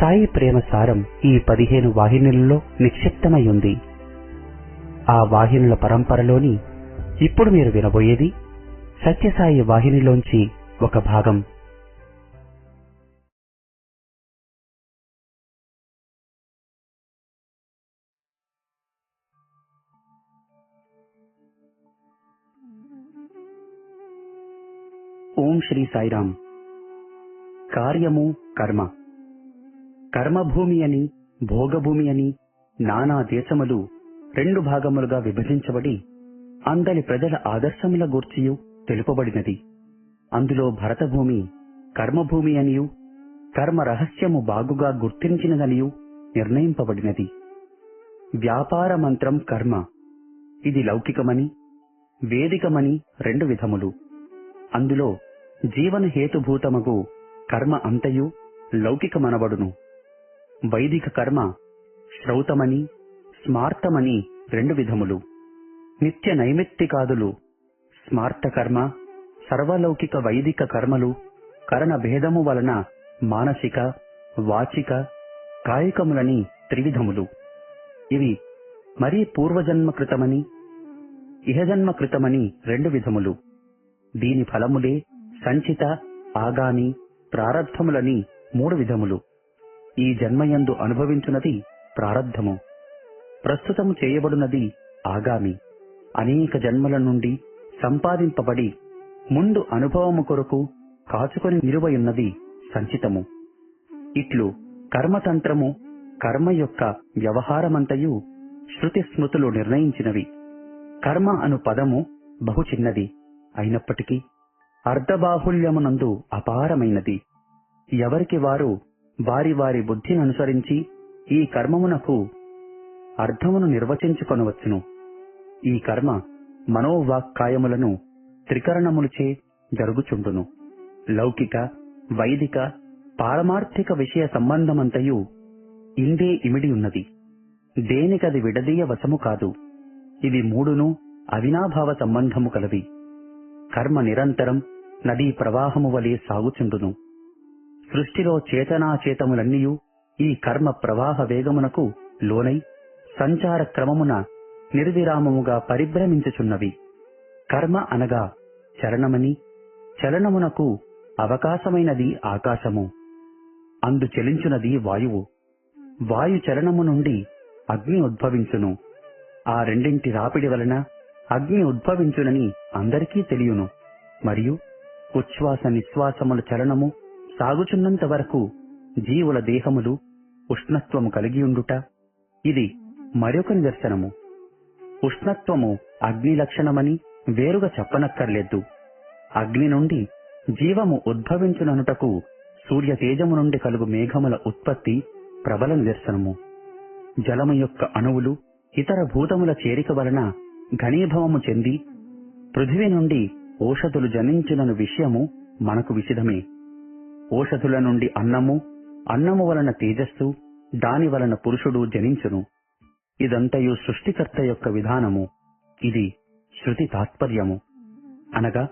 సాయి ప్రేమ సారం ఈ పదిహేను వాహినులలో నిక్షిప్తమై ఉంది ఆ వాహినుల పరంపరలోని ఇప్పుడు మీరు వినబోయేది సత్యసాయి వాహినిలోంచి ఒక భాగం. ఓం శ్రీ సాయిరాం కార్యము కర్మ. కర్మభూమి అని భోగభూమి అని నానా దేశములు రెండు భాగములుగా విభజించబడి అందరి ప్రజల ఆదర్శముల గూర్చియు తెలుపబడినది. అందులో భరతభూమి కర్మభూమి అనియు కర్మ రహస్యము బాగుగా గుర్తించినదనియు నిర్ణయింపబడినది. వ్యాపార మంత్రం కర్మ. ఇది లౌకికమని వేదికమని రెండు విధములు. అందులో జీవన హేతుభూతమగు కర్మ అంతయు లౌకికమనబడును. వైదిక కర్మ శ్రౌతమని స్మార్తమని రెండు విధములు. నిత్య నైమిత్తికాదులు స్మార్త కర్మ సర్వలౌకిక వైదిక కర్మలు కరణ భేదము వలన మానసిక వాచిక కాయికములని త్రివిధములు. ఇవి మరీ పూర్వజన్మకృతమని ఇహజన్మకృతమని రెండు విధములు. దీని ఫలములే సంచిత ఆగామి ప్రారబ్ధములని మూడు విధములు. ఈ జన్మయందు అనుభవించున్నది ప్రారబ్ధము ప్రస్తుతము చేయబడునది ఆగామి. అనేక జన్మల నుండి సంపాదింపబడి ముందు అనుభవము కొరకు కాచుకొని నిలువయున్నది సంచితము. ఇట్లు కర్మతంత్రము కర్మ యొక్క వ్యవహారమంతయు శృతి స్మృతులు నిర్ణయించినవి. కర్మ అను పదము బహు చిన్నది అయినప్పటికీ అర్ధబాహుల్యమునందు అపారమైనది. ఎవరికి వారు వారి వారి బుద్ధిని అనుసరించి ఈ కర్మమునకు అర్థమును నిర్వచించుకొనవచ్చును. ఈ కర్మ మనోవాక్కాయములను త్రికరణములచే జరుగుచుండును. లౌకిక వైదిక పారమార్థిక విషయ సంబంధమంతయు ఇందే ఇమిడి ఉన్నది దేనికది విడదీయ వశము కాదు. ఇది మూడును అవినాభావ సంబంధము కలవి. కర్మ నిరంతరం నదీ ప్రవాహము వలె సాగుచుండును. సృష్టిలో చేతనాచేతములన్నీయు ఈ కర్మ ప్రవాహ వేగమునకు లోనై సంచార క్రమమున నిర్విరామముగా పరిభ్రమించుచున్నవి. కర్మ అనగా చలనమని చలనమునకు అవకాశమైనది ఆకాశము. అందు చెలించునది వాయువు. వాయు చలనము నుండి అగ్ని ఉద్భవించును. ఆ రెండింటి రాపిడి వలన అగ్ని ఉద్భవించునని అందరికీ తెలియను. మరియు ఉచ్ఛ్వాస నిశ్వాసముల చలనము సాగుచున్నంత వరకు జీవుల దేహములు ఉష్ణత్వము కలిగియుండుట. ఇది మరొక నిదర్శనము. ఉష్ణత్వము అగ్ని లక్షణమని వేరుగా చెప్పనక్కర్లేదు. అగ్ని నుండి జీవము ఉద్భవించుననుటకు సూర్య తేజము నుండి కలుగు మేఘముల ఉత్పత్తి ప్రబల నిదర్శనము. జలము యొక్క అణువులు ఇతర భూతముల చేరిక వలన ఘనీభవము చెంది పృథివీ నుండి ఓషధులు జనించునను విషయము మనకు విషిదమే ఓషధుల నుండి అన్నము అన్నము వలన తేజస్సు దాని వలన పురుషుడు జనించును. ఇదంతయు సృష్టికర్త యొక్క విధానము. ఇది శృతి తాత్పర్యము. అనగా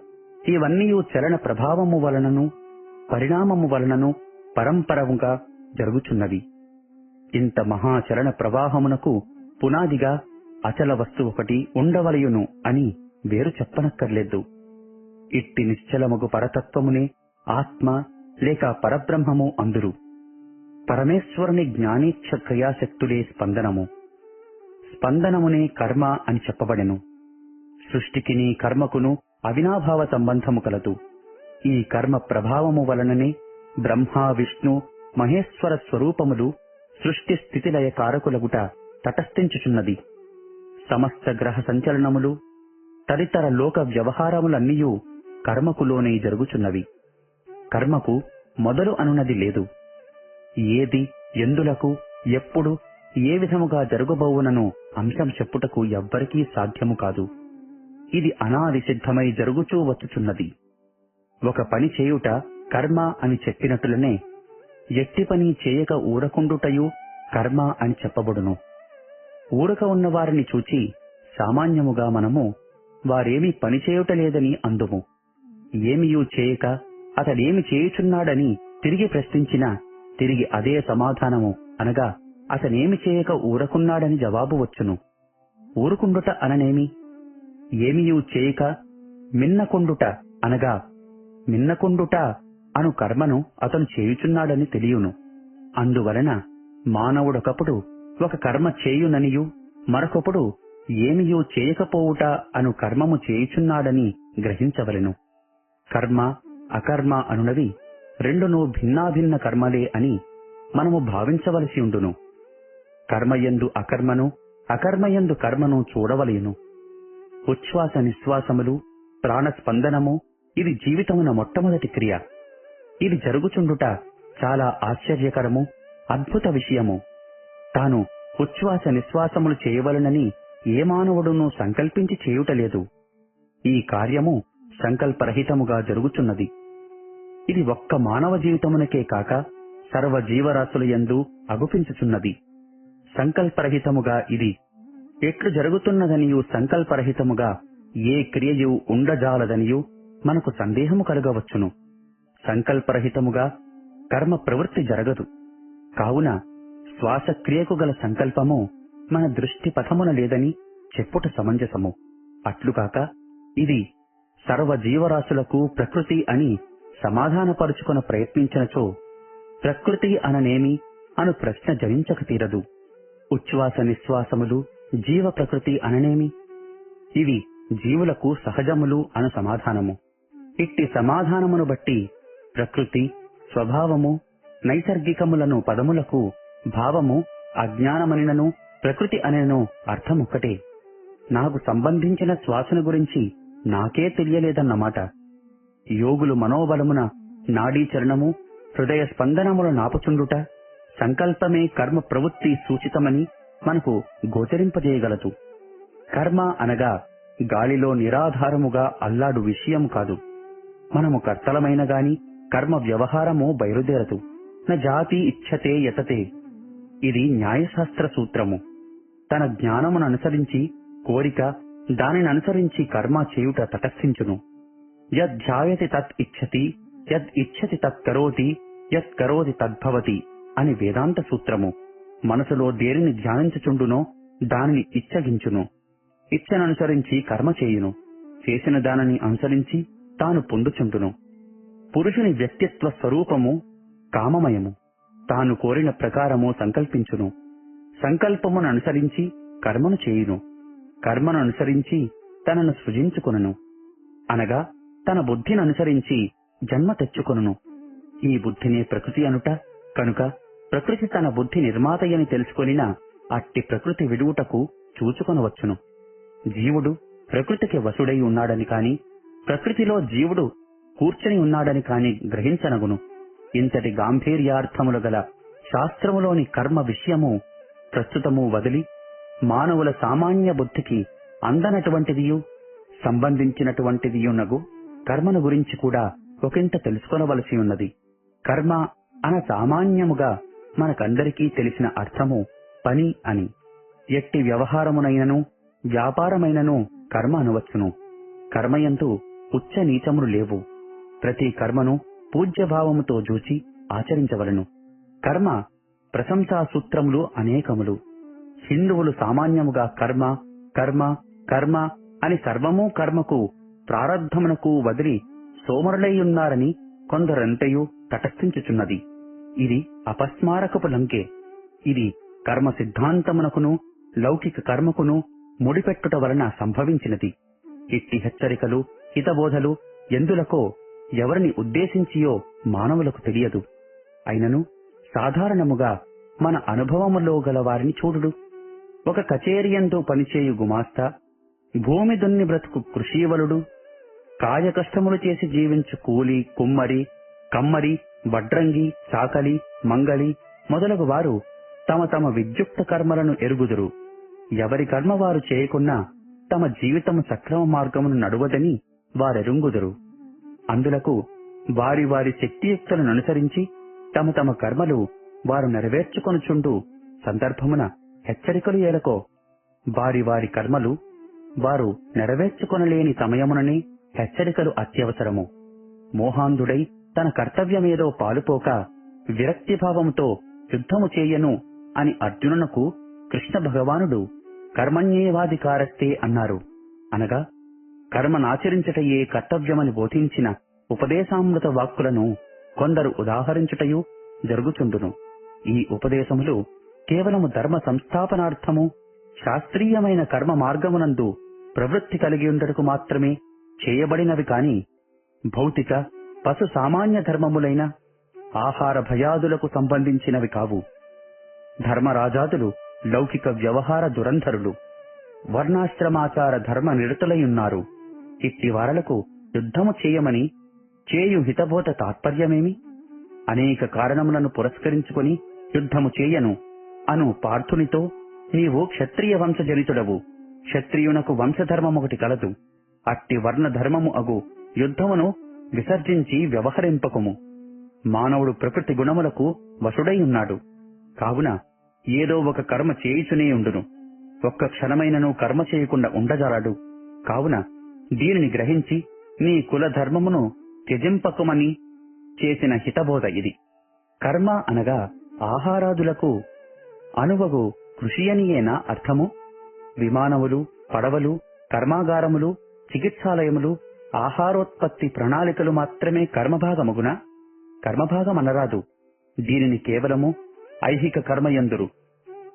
ఇవన్నీయు చలన ప్రభావము వలనను పరిణామము వలనను పరంపరముగా జరుగుచున్నవి. ఇంత మహాచలన ప్రవాహమునకు పునాదిగా అచల వస్తు ఒకటి ఉండవలయును అని వేరు చెప్పనక్కర్లేదు. ఇట్టి నిశ్చలముగు పరతత్వమునే ఆత్మ లేక పరబ్రహ్మము అందురు. పరమేశ్వరుని జ్ఞానేచ్ఛ క్రియాశక్తులే స్పందనము. స్పందనమునే కర్మ అని చెప్పబడెను. సృష్టికిని కర్మకును అవినాభావ సంబంధము కలదు. ఈ కర్మ ప్రభావము వలననే బ్రహ్మ విష్ణు మహేశ్వర స్వరూపములు సృష్టి స్థితిలయ కారకులగుట తటస్థించుచున్నది. సమస్త గ్రహ సంచలనములు తదితర లోక వ్యవహారములన్నీయూ కర్మకులోనే జరుగుచున్నవి. కర్మకు మొదలు అనునది లేదు. ఏది ఎందులకు ఎప్పుడు ఏ విధముగా జరగబోవునను అంశం చెప్పుటకు ఎవ్వరికీ సాధ్యము కాదు. ఇది అనాది సిద్ధమై జరుగుచూ వచ్చుచున్నది. ఒక పని చేయుట కర్మ అని చెప్పినట్లునే ఎట్టి పని చేయక ఊరకుండుటయు కర్మ అని చెప్పబడును. ఊరక ఉన్న వారిని చూచి సామాన్యముగా మనము వారేమీ పనిచేయుటలేదని అందుము. ఏమియూ చేయక అతడేమి చేయుచున్నాడని తిరిగి ప్రశ్నించినా తిరిగి అదే సమాధానము అనగా అతనేమి చేయక ఊరకున్నాడని జవాబు వచ్చును. ఊరుకుండుట అననేమి? ఏమియు చేయక మిన్నకుండుట అనగా మిన్నకుండుట అను కర్మను అతను చేయుచున్నాడని తెలియను. అందువలన మానవుడొకప్పుడు ఒక కర్మ చేయుననియు మరొకప్పుడు ఏమియూ చేయకపోవుట అను కర్మము చేయుచున్నాడని గ్రహించవలెను. కర్మ అకర్మ అనునవి రెండును భిన్నాభిన్న కర్మలే అని మనము భావించవలసి ఉండును. కర్మయందు అకర్మను అకర్మయందు కర్మను చూడవలేను. ఉచ్ఛ్వాస నిశ్వాసములు ప్రాణస్పందనము ఇది జీవితమున మొట్టమొదటి క్రియ. ఇది జరుగుచుండుట చాలా ఆశ్చర్యకరము అద్భుత విషయము. తాను ఉచ్ఛ్వాస నిశ్వాసములు చేయవలనని ఏ మానవుడును సంకల్పించి చేయుటలేదు. ఈ కార్యము సంకల్పరహితముగా జరుగుచున్నది. ఇది ఒక్క మానవ జీవితమునకే కాక సర్వ జీవరాశుల యందు అగుపించుచున్నది. సంకల్పరహితముగా ఇది ఎట్లు జరుగుతున్నదనియు సంకల్పరహితముగా ఏ క్రియయు ఉండజాలదనియు మనకు సందేహము కలగవచ్చును. సంకల్పరహితముగా కర్మ ప్రవృత్తి జరగదు. కావున శ్వాసక్రియకు గల సంకల్పము మన దృష్టి పథమున లేదని చెప్పుట సమంజసము. అట్లుకాక ఇది సర్వ జీవరాశులకు ప్రకృతి అని సమాధానపరుచుకున ప్రయత్నించినచో ప్రకృతి అననేమి అను ప్రశ్న జయించక తీరదు. ఉచ్ఛ్వాస నిశ్వాసములు జీవ ప్రకృతి అననేమి? ఇవి జీవులకు సహజములు అను సమాధానము. ఇట్టి సమాధానమును బట్టి ప్రకృతి స్వభావము నైసర్గికములను పదములకు భావము అజ్ఞానమనినను ప్రకృతి అనెను అర్థమొక్కటే. నాకు సంబంధించిన శ్వాసను గురించి నాకే తెలియలేదన్నమాట. యోగులు మనోబలమున నాడీ చరణము హృదయ స్పందనముల నాపుచుండుట సంకల్పమే కర్మ ప్రవృత్తి సూచితమని మనకు గోచరింపజేయగలదు. కర్మ అనగా గాలిలో నిరాధారముగా అల్లాడు విషయం కాదు. మనము కర్తలమైన గాని కర్మ వ్యవహారము బయలుదేరదు. న జాతి ఇచ్చతే యతతే. ఇది న్యాయశాస్త్ర సూత్రము. తన జ్ఞానమును అనుసరించి కోరిక దానిని అనుసరించి కర్మ చేయుట తటస్థించును. యధ్యాయతి తత్ ఇచ్చతి యద్ ఇచ్చతి తత్ కరోతి యత్ కరోతి తద్భవతి అని వేదాంత సూత్రము. మనసులో దేనిని ధ్యానించుచుండునో దానిని ఇచ్చగించును. ఇచ్చననుసరించి కర్మ చేయును. చేసిన దానిని అనుసరించి తాను పొందుచుండును. పురుషుని వ్యక్తిత్వ స్వరూపము కామమయము. తాను కోరిన ప్రకారము సంకల్పించును. సంకల్పమును అనుసరించి కర్మను చేయును. కర్మను అనుసరించి తనను సృజించుకొనును. అనగా తన బుద్ధిని అనుసరించి జన్మ తెచ్చుకొనును. ఈ బుద్ధినే ప్రకృతి అనుట కనుక ప్రకృతి తన బుద్ధి నిర్మాతయని తెలుసుకొనిన అట్టి ప్రకృతి విడువుటకు చూచుకొనవచ్చును. జీవుడు ప్రకృతికి వసుడై ఉన్నాడని కాని ప్రకృతిలో జీవుడు కూర్చొని ఉన్నాడని కాని గ్రహించనగును. ఇంతటి గాంభీర్యార్థములు గల శాస్త్రములోని కర్మ విషయము ప్రస్తుతము వదిలి మానవుల సామాన్య బుద్ధికి అందనటువంటిదియు సంబంధించినటువంటిదియునగు కర్మను గురించి కూడా ఒకంత తెలుసుకొనవలసి ఉన్నది. కర్మ అన సామాన్యముగా మనకందరికీ తెలిసిన అర్థము పని అని. ఎట్టి వ్యవహారమునైనను వ్యాపారమైనను కర్మ అనవచ్చును. కర్మయందు ఉచ్చ నీచములు లేవు. ప్రతి కర్మను పూజ్యభావముతో చూచి ఆచరించవలను. కర్మ ప్రశంసా సూత్రములు అనేకములు. హిందువులు సామాన్యముగా కర్మ కర్మ కర్మ అని సర్వము కర్మకు ప్రారబ్ధమునకు వదిలి సోమరులైయున్నారని కొందరంతయు తటస్థించుచున్నది. ఇది అపస్మారకపు లంకే. ఇది కర్మ సిద్ధాంతమునకును లౌకిక కర్మకును ముడిపెట్టుట వలన సంభవించినది. ఇట్టి హెచ్చరికలు హితబోధలు ఎందులకో ఎవరిని ఉద్దేశించియో మానవులకు తెలియదు. అయినను సాధారణముగా మన అనుభవములో గల వారిని చూడుడు. ఒక కచేరియంతో పనిచేయు గుమాస్తా భూమి దున్ని బ్రతుకు కృషీవలుడు. కాయ కష్టములు చేసి జీవించు కూలి కుమ్మరి కమ్మరి వడ్రంగి సాకలి మంగళి మొదలగు వారు తమ తమ విద్యుక్త కర్మలను ఎరుగుదురు. ఎవరి కర్మ వారు చేయకున్నా తమ జీవితము సక్రమ మార్గమును నడువదని వారెరుంగుదురు. అందులకు వారి వారి శక్తియుక్తులను అనుసరించి తమ తమ కర్మలు వారు నెరవేర్చుకొనుచుండు సందర్భమున హెచ్చరికలు ఏలకో. వారి వారి కర్మలు వారు నెరవేర్చుకొనలేని సమయముననే హెచ్చరికలు అత్యవసరము. మోహాంధుడై తన కర్తవ్యమేదో పాలుపోక విరక్తిభావంతో యుద్ధము చేయను అని అర్జునునకు కృష్ణ భగవానుడు కర్మణ్యేవాధికారస్తే అన్నారు. అనగా కర్మనాచరించటయే కర్తవ్యమని బోధించిన ఉపదేశామృత వాక్కులను కొందరు ఉదాహరించుటయు జరుగుచుండును. ఈ ఉపదేశములు కేవలము ధర్మ సంస్థాపనార్థము శాస్త్రీయమైన కర్మ మార్గమునందు ప్రవృత్తి కలిగి ఉండటకు మాత్రమే చేయబడినవి కాని భౌతిక పశు సామాన్య ధర్మములైన ఆహార భయాదులకు సంబంధించినవి కావు. ధర్మరాజాదులు లౌకిక వ్యవహార దురంధరులు వర్ణాశ్రమాచార ధర్మ నిరతులయున్నారు. ఇట్టి వారలకు యుద్ధము చేయమని చేయు హితబోధ తాత్పర్యమేమి? అనేక కారణములను పురస్కరించుకుని యుద్ధము చేయను. అను పార్థునితో నీవు క్షత్రియ వంశజనితుడవు. క్షత్రియునకు వంశధర్మమొకటి కలదు. అట్టి వర్ణధర్మము అగు యుద్ధమును విసర్జించి వ్యవహరింపకుము. మానవుడు ప్రకృతి గుణములకు వశుడై ఉన్నాడు కావున ఏదో ఒక కర్మ చేయుచునే ఉండును. ఒక్క క్షణమైనను కర్మ చేయకుండా ఉండజాలడు కావున దీనిని గ్రహించి నీ కుల ధర్మమును త్యజింపకుమని చేసిన హితబోధ ఇది. కర్మ అనగా ఆహారాదులకు అణువగు కృషియనియేనా అర్థము? విమానములు పడవలు కర్మాగారములు చికిత్సాలయములు ఆహారోత్పత్తి ప్రణాళికలు మాత్రమే కర్మభాగమగునా? కర్మభాగమనరాదు. దీనిని కేవలము ఐహిక కర్మయందురు.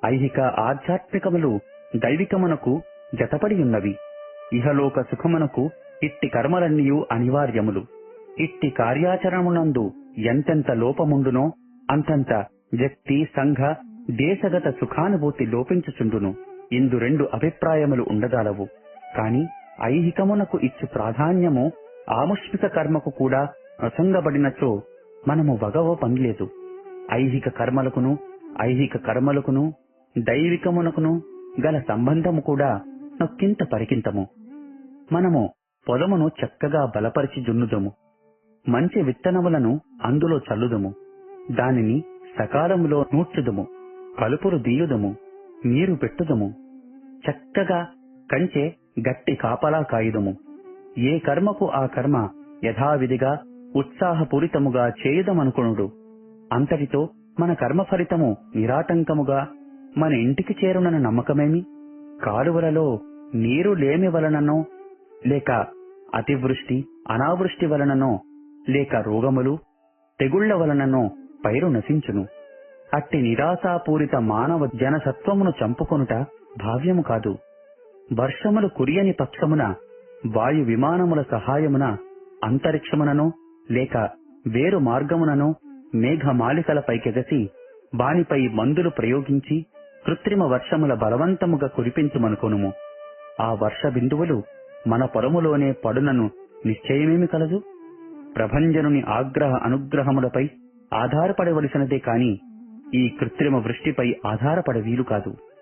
ఐహిక ఆధ్యాత్మికములు దైవికమునకు జతపడి ఉన్నవి ఇహలోక సుఖమునకు ఇట్టి కర్మలన్నీయు అనివార్యములు. ఇట్టి కార్యాచరణమునందు ఎంతెంత లోపముండునో అంతంత వ్యక్తి సంఘ దేశగత సుఖానుభూతి లోపించుచుండును. ఇందు రెండు అభిప్రాయములు ఉండదాలవు. కాని ఐహికమునకు ఇచ్చు ప్రాధాన్యము ఆముష్మిక కర్మకు కూడా ప్రసంగబడినచో మనము వగవ పనిలేదు. ఐహిక కర్మలకును ఐహిక కర్మలకును దైవికమునకును గల సంబంధము కూడా నొక్కింత పరికింతము. మనము పొలమును చక్కగా బలపరిచి జున్నుదము. మంచి విత్తనములను అందులో చల్లుదము. దానిని సకాలములో నూర్చుదము. కలుపులు దీయుదము నీరు పెట్టుదము. చక్కగా కంచె గట్టి కాపలా కాయుదము. ఏ కర్మకు ఆ కర్మ యథావిధిగా ఉత్సాహపూరితముగా చేయుదమనుకునుడు? అంతటితో మన కర్మ ఫలితము నిరాటంకముగా మన ఇంటికి చేరునన్న నమ్మకమేమి? కాలువలలో నీరు లేమి వలననో లేక అతివృష్టి అనావృష్టి వలననో లేక రోగములు తెగుళ్ళ వలననో పైరు నశించును. అట్టి నిరాశాపూరిత మానవ జనసత్వమును చంపుకొనుట భావ్యము కాదు. వర్షములు కురియని పక్షమున వాయు విమానముల సహాయమున అంతరిక్షముననో లేక వేరు మార్గముననో మేఘమాలికలపైకెగసి వానిపై మందులు ప్రయోగించి కృత్రిమ వర్షముల బలవంతముగా కురిపించుమనుకొనుము. ఆ వర్ష బిందువులు మన పొలములోనే పడునను నిశ్చయమేమి కలదు? ప్రభంజనుని ఆగ్రహ అనుగ్రహములపై ఆధారపడవలసినదే కాని ఈ కృత్రిమ వృష్టిపై ఆధారపడ వీలు కాదు.